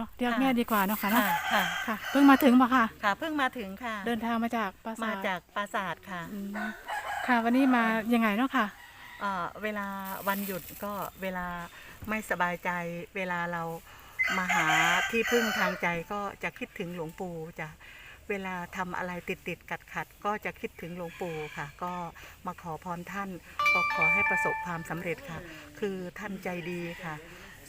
นาะเรียกค่ะแม่ดีกว่าเนาะค่ะเนาะค่ะค่ะค่ะเพิ่งมาถึงมาค่ะ ค่ะ เพิ่งมาถึงค่ะ เดินทางมาจากปราสามาทจากปราสาทค่ะอืมค่ะ วันนี้มายังไงเนาะค่ะ เอ่อเวลาวันหยุดก็เวลาไม่สบายใจ เวลาเรามาหาที่พึ่งทางใจก็จะคิดถึงหลวงปู่จะเวลาทำอะไรติดติดขัดขัดๆก็จะคิดถึงหลวงปู่ค่ะ ก็มาขอพรท่านก็ขอให้ประสบความสำเร็จค่ะ คือท่านใจดีค่ะ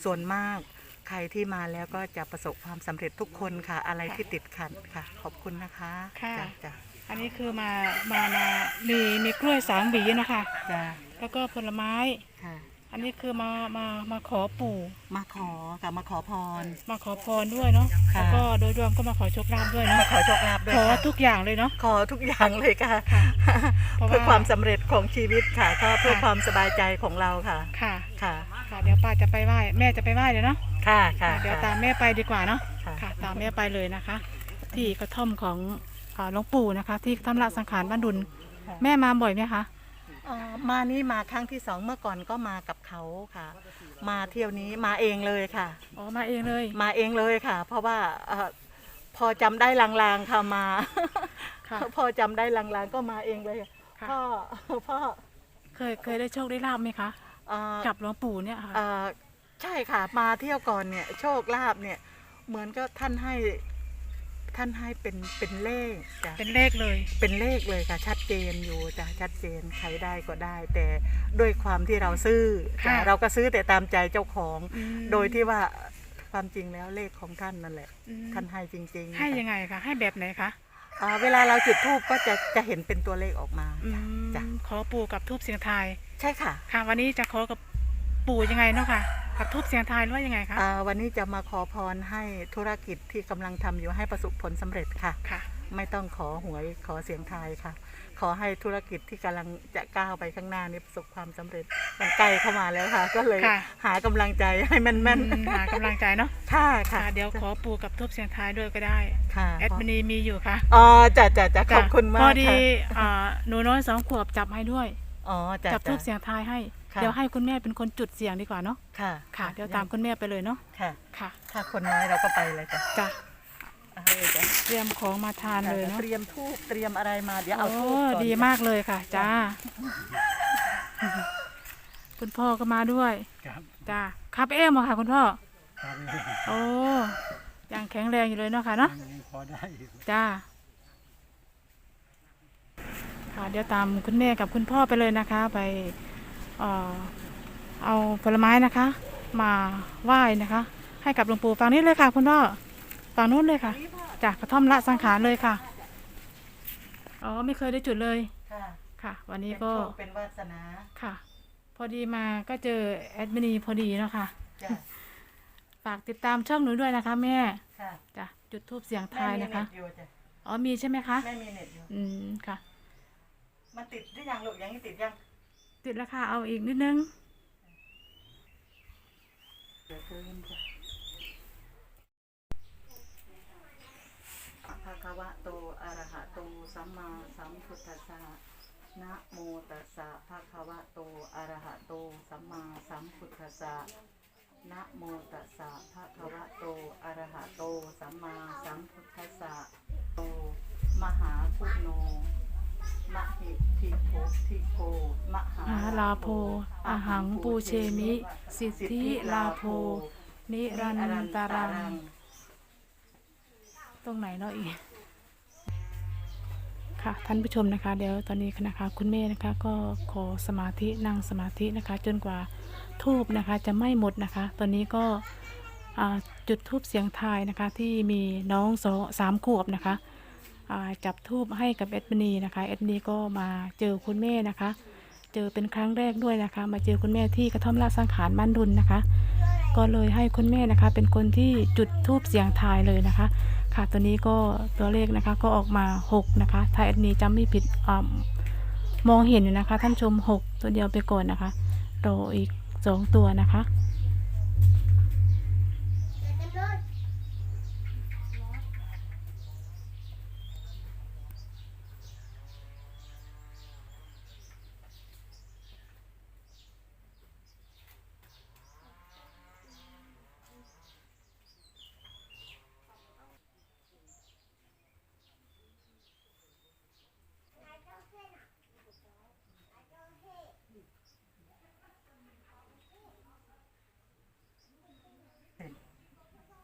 ส่วนมาก ใครที่มาแล้วก็จะประสบความสำเร็จทุกคนค่ะ อะไรที่ติดขัดค่ะ ขอบคุณนะคะค่ะ จ้ะจ้ะอันนี้คือมา มา มามีมีกล้วยสามหวีนะคะ จ้ะแล้วก็ผลไม้ ค่ะ อันนี้คือมา มา มาขอปู่ มาขอกับมาขอพร มาขอพรด้วยเนาะ ค่ะ แล้วก็โดยรวมก็มาขอโชคลาภด้วยเนาะ มาขอโชคลาภด้วยขอค่ะ ทุกอย่างเลยเนาะ ขอทุกอย่างเลยค่ะ เพราะว่า เพื่อความสำเร็จของชีวิตค่ะ ก็เพื่อค่ะความสบายใจของเราค่ะ ค่ะ ค่ะค่ะ เดี๋ยวป้าจะไปไหว้แม่จะไปไหว้เดี๋ยวเนาะค่ะค่ะเดี๋ยวค่ะตามแม่ไปดีกว่าเนาะค่ะค่ะ ตามแม่ไปเลยนะคะ ที่กระท่อมของอ่าหลวงปู่นะคะ ที่ทำละสังขารบ้านดุลค่ะแม่มาบ่อยไหมคะเอ่อมานี่มาครั้งที่สองเมื่อก่อนก็มากับเขาค่ะ มาเที่ยวนี้มาเองเลยค่ะ อ๋อมาเองเลย มาเองเลยค่ะ เพราะว่าเอ่อพอจำได้ลางๆค่ะมา ค่ะ พอจำได้ลางๆก็มาเองเลยค่ะ พ่อพ่อเคยเคยได้โชคได้ลาบไหมคะ เอ่อกับหลวงปู่เนี่ยค่ะ เอ่อใช่ค่ะ มาเที่ยวก่อนเนี่ย โชคลาภเนี่ย เหมือนก็ท่านให้ ท่านให้เป็นเป็นเลขจ้ะเป็นเลขเลย เป็นเลขเลยค่ะ ชัดเจนอยู่จ้ะชัดเจนใครได้ก็ได้ แต่ด้วยความที่เราซื้อจ้ะค่ะ เราก็ซื้อแต่ตามใจเจ้าของ อืมโดยที่ว่าความจริงแล้วเลขของท่านนั่นแหละ อืมท่านให้จริงๆให้ค่ะยังไงคะให้แบบไหนคะ อ่าเวลาเราจุดธูปก็จะจะเห็นเป็นตัวเลขออกมาอืจ้ะมจ้ะขอปู่กับทูบเสียงทาย ใช่ค่ะค่ะ วันนี้จะขอกับปู่ยังไงเนาะค่ะ กับทูบเสียงทายหรือว่ายังไงคะอ่าวันนี้จะมาขอพรให้ธุรกิจที่กำลังทำอยู่ให้ประสบผลสำเร็จค่ะ ค่ะ ไม่ต้องขอหวยขอเสียงทายค่ะ ขอให้ธุรกิจที่กำลังจะก้าวไปข้างหน้านี้ประสบความสำเร็จมันใกล้เข้ามาแล้วค่ะ ก็เลยค่ะ หากำลังใจให้แม่นอืมหากำลังใจเนาะๆค่ะค่ะค่ะเดี๋ยวขอปู่กับทูบเสียงทายด้วยก็ได้ ค่ะแอดมินีมีอยู่ค่ะอ๋อจ้ะจ้ะจ้ะขอบคุณมาพกอดีค่ะอ่าหนูน้อยสองขวบจับให้ด้วย อ๋อจ้ะจับทูบจ้ะเสียงทายให้ ค่ะ เดี๋ยวให้คุณแม่เป็นคนจุดเสียงดีกว่าเนาะค่ะค่ะ เดี๋ยวตามคุณแม่ไปเลยเนาะค่ะ ค่ะ ถ้าคนน้อยเราก็ไปเลยจ้ะ จ้ะ เอาเลยจ้ะ เต รียมของมาทานเลยเนาะเตรียมทูบเตรียมอะไรมาเดี๋ยวเอาโอ้ทูบก่อนดีมากเลยค่ะ จ้า คุณพ่อก็มาด้วยครับจ้าขับเอ็มเหรอค่ะ คุณพ่อครับโอ้ยังแข็งแรงอยู่เลยเนาะค่ะเนาะยังพอได้อยู่จ้าค่ะเดี๋ยวตามคุณแม่กับคุณพ่อไปเลยนะคะ ไปเอ่อเอาผลไม้นะคะ มาไหว้นะคะ ให้กับหลวงปู่ฝั่งนี้เลยค่ะ คุณพ่อฝั่งนู้นเลยค่ะ จากกระท่อมละสังขารเลยค่ะ อ๋อไม่เคยได้จุดเลยค่ะค่ะ วันเป็นี้นก็โชคเป็นวาสนาค่ะ พอดีมาก็เจอแอดมินีพอดีเนาะค่ะ จ้ะฝากติดตามช่องหนูด้วยนะคะ แม่ค่ะจ้ะจุดทูบเสียงแม่ทายมีนะคะเน็ตอยู่จ้ะอ๋อมีใช่ไหมคะแม่มีเน็ตอยู่อืมค่ะ มันติดหรือยังลูกยังไม่ติดยังติดราคาเอาอีกนิดนึง เดี๋ยวคืนจ้ะภะคะวะโตอะระหะโตสัม มาสัมพุทธัสสะนะโมตัสสะภะคะวะโตอะระหะโต สัมมาสัมพุทธัสสะนะโมตัสสะภะคะวะโตอะระหะโต สัมมาสัมพุทธัสสะโต มหาคุณโนมะหิทิโพทิโพมหาลาโพอหังปูเชมิ สิทธิลาโพ นิรันตารัง ตรงไหนเนาะอีก ค่ะท่านผู้ชมนะคะเดี๋ยวตอนนี้นะคะคุณแม่นะคะก็ขอสมาธินั่งสมาธินะคะ จนกว่าทูบนะคะจะไหม้หมดนะคะ ตอนนี้ก็จุดทูบเสียงทายนะคะที่มีน้องสองสามขวบนะคะจับทูบให้กับเอ็ดมินีนะคะเอ็ดมินีก็มาเจอคุณแม่นะคะ เจอเป็นครั้งแรกด้วยนะคะ มาเจอคุณแม่ที่กระท่อมราชสังขารบ้านดุลนะคะ ก็เลยให้คุณแม่นะคะ เป็นคนที่จุดทูบเสียงทายเลยนะคะ ค่ะตัวนี้ก็ตัวเลขนะคะก็ออกมา6นะคะถ้าแอดนี้จำไม่ผิดอมมองเห็นอยู่นะคะ ท่านชม 6 ตัวเดียวไปก่อนนะคะรออีก 2 ตัวนะคะ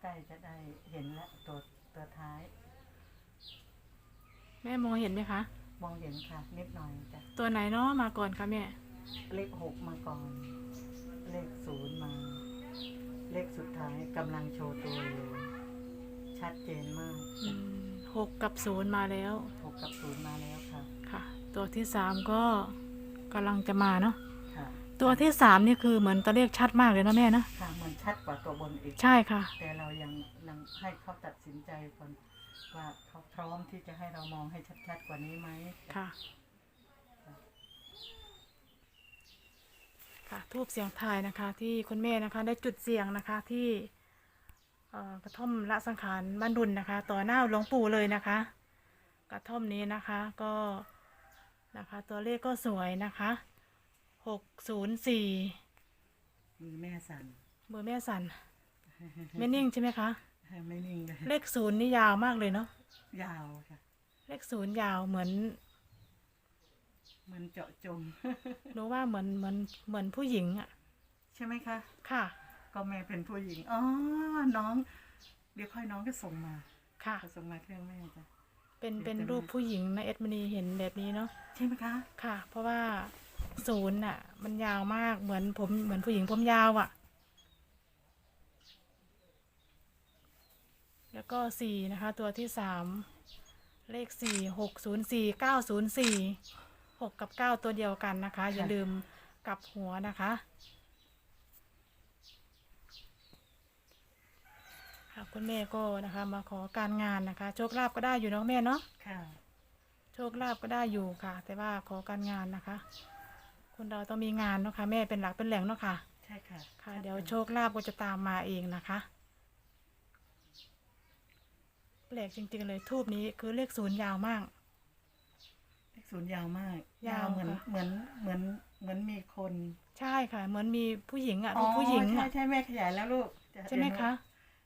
ล้ๆจะได้เห็นแล้วตัวตัวท้าย แม่มองเห็นไหมคะ มองเห็นค่ะ นิดหน่อยจ้ะตัวไหนเนาะมาก่อนคะแม่ เลขหกมาก่อน เลขศูนย์มา เลขสุดท้ายกำลังโชว์ตัวอยู่ชัดเจนมากอืมหกกับศูนย์มาแล้ว หกกับศูนย์มาแล้วค่ะ ค่ะ ตัวที่สามก็กำลังจะมาเนาะ ค่ะตัวที่สามนี่คือเหมือนตัวเลขชัดมากเลยเนาะแม่เนาะ ค่ะมัน ชัดกว่าตัวบนอีก ใช่ค่ะ แต่เรายังยังให้เขาตัดสินใจก่อนว่าเขาพร้อมที่จะให้เรามองให้ชัดๆกว่านี้ไหมค่ะ ค่ะทูบเสียงทายนะคะ ที่คุณแม่นะคะ ได้จุดเสียงนะคะที่เอ่อกระท่อมละสังขารบ้านดุลนะคะ ต่อหน้าหลวงปู่เลยนะคะ กระท่อมนี้นะคะก็นะคะ ตัวเลขก็สวยนะคะหกศูนย์สี่มือแม่สั่น เบอร์แม่สันไม่นิ่งใช่ไหมคะ ไม่นิ่งเลยเลขศูนย์นี่ยาวมากเลยเนาะยาวค่ะ เลขศูนย์ยาวเหมือนมันเจาะจงหนูว่าเหมือนเหมือนเหมือนผู้หญิงอะใช่ไหมคะ ค่ะ ก็แม่เป็นผู้หญิงอ๋อน้อง เดี๋ยวค่อยน้องก็ส่งมา ค่ะเขาส่งมาเครื่องแม่จ้ะเป็นเดี๋ยวเป็นจะรูปมาผู้หญิงนะเอ็ดมณีเห็นแบบนี้เนาะใช่ไหมคะ ค่ะ เพราะว่าศูนย์อะ มันยาวมากเหมือนผมเหมือนผู้หญิงผมยาวอะ่ะ แล้วก็สี่นะคะ ตัวที่สามเลขสี่หกศูนย์สี่เก้าศูนย์สี่หกกับเก้าตัวเดียวกันนะคะ อย่าลืมกลับหัวนะคะค่ะคุณแม่ก็นะคะ มาขอการงานนะคะ โชคลาภก็ได้อยู่เนาะแม่เนาะค่ะโชคลาภก็ได้อยู่ค่ะ แต่ว่าขอการงานนะคะ คนเราต้องมีงานเนาะค่ะแม่เป็นหลักเป็นแหล่งเนาะค่ะ ใช่ค่ะ ค่ะ เดี๋ยวโชคลาภก็จะตามมาเองนะคะ แปลกจริง ๆ เลยทูบนี้คือเลขศูนย์ยาวมาก เลขศูนย์ยาวมาก ยาวเหมือนค่ะเหมือนเหมือนเหมือนมีคนใช่ค่ะ เหมือนมีผู้หญิงอะรูปผู้หญิงใช่อะใช่แม่ขยายแล้วลูกจใช่ไหมเดี๋ยวนูคะ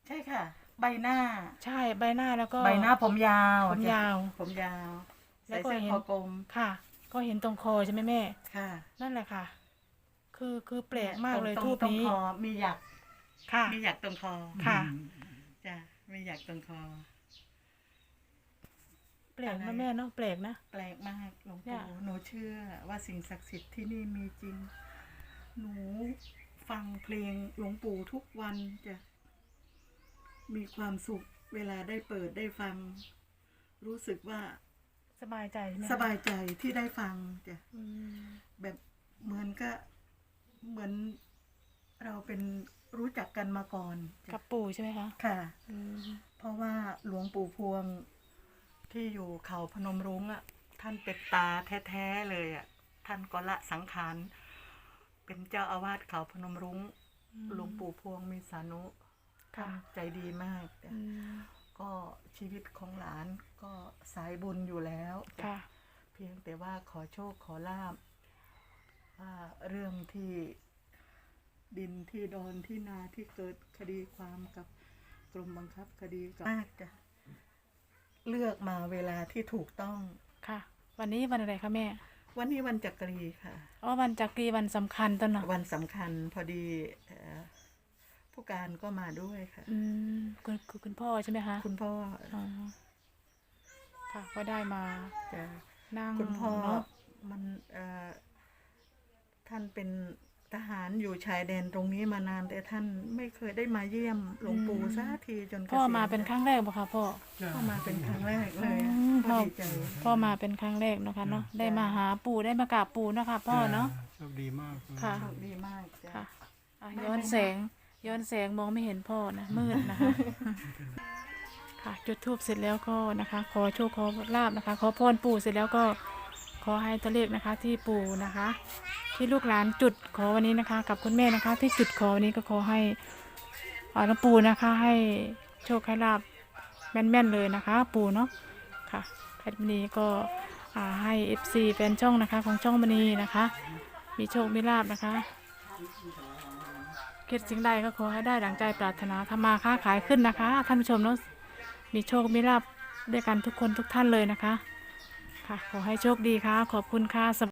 ใช่ค่ะ ใบหน้า ใช่ใบหน้าแล้วก็ ใบหน้าผมยาวผมยาว ผมยาวแล้ใส่วก็เสื้อเห็นคอกลมค่ะ ก็เห็นตรงคอใช่ไหมแม่ค่ะ นั่นแหละค่ะ คือคือแปลกมากเลยตรงทูบตรงนี้คอมีหยัก ค่ะ มีหยักตรงคอค่ะจ้ะมีหยักตรงคอแป ลกนะแม่เนาะแปลกนะ แปลกมากหลวงเนี่ปู่ยหนูเชื่อว่าสิ่งศักดิ์สิทธิ์ที่นี่มีจริง หนูฟังเพลงหลวงปู่ทุกวันจะมีความสุขเวลาได้เปิดได้ฟัง รู้สึกว่าสบายใจใช่ไหมคะสบายใจที่ได้ฟังจ้ะอืมแบบเหมือนก็เหมือนเราเป็นรู้จักกันมาก่อนจ้ะกับปู่ใช่ไหมคะค่ะ อืมเพราะว่าหลวงปู่พวง ที่อยู่เขาพนมรุ้งอะ ท่านเป็นตาแท้ๆเลยอะ ท่านก็ละสังขาร เป็นเจ้าอาวาสเขาพนมรุ้ง หลวงปู่พวงมีสานุท่าค่ะนใจดีมากจ้ะอืมก็ชีวิตของหลานก็สายบุญอยู่แล้วจ้ะค่ะเพียงแต่ว่าขอโชคขอลาบว่าเรื่องที่ดินที่ดอนที่นาที่เกิดคดีความกับกรมบังคับคดีกับมากจ้ะ เลือกมาเวลาที่ถูกต้อง ค่ะ วันนี้วันอะไรคะแม่ วันนี้วันจักรีค่ะ อ๋อ วันจักรีวันสำคัญต้นเนาะวันสำคัญพอดีเอ่อผู้การก็มาด้วยค่ะ อืมคุณคุณคุณพ่อใช่ไหมคะคุณพ่ออ๋อค่ะ ก็ได้มาจะนั่งคุณพ่อเนาะมันเอ่อท่านเป็น ทหารอยู่ชายแดนตรงนี้มานานแต่ท่านไม่เคยได้มาเยี่ยมหลวงปู่สักทีจนเกษียณพ่อมาเป็นครั้งแรกบ่คะพ่อพ่อมาเป็นครั้งแรกเลยอะอืมพ่อพ่อดีใจพ่อมาเป็นครั้งแรกเนาะคะเนาะได้มาหาปู่ได้มากราบปู่เนาะคะพ่อเนาะ โชคดีมากเลยค่ะ โชคดีมากจ้ะ ค่ะอะย้อนแสงย้อนแสงมองไม่เห็นพ่อนะมืดนะคะ ค่ะจุดทูบเสร็จแล้วก็นะคะ ขอโชคขอลาบนะคะ ขอพรปู่เสร็จแล้วก็ ขอให้ตัวเลขนะคะที่ปู่นะคะ ที่ลูกหลานจุดขอวันนี้นะคะ กับคุณแม่นะคะ ที่จุดขอวันนี้ก็ขอให้อ่าหลวงปู่นะคะ ให้โชคให้ลาบแม่นๆเลยนะคะ ปู่เนาะค่ะแพทย์มณีก็อ่าให้ FC แฟนช่องนะคะ ของช่องมณีนะคะ มีโชคมีลาบนะคะคิดสิ่งใดก็ขอให้ได้ดังใจปรารถนาทำมาค้าขายขึ้นนะคะ ท่านผู้ชมเนาะมีโชคมีลาบด้วยกันทุกคนทุกท่านเลยนะคะ ค่ะ ขอให้โชคดีค่ะ ขอบคุณค่ะ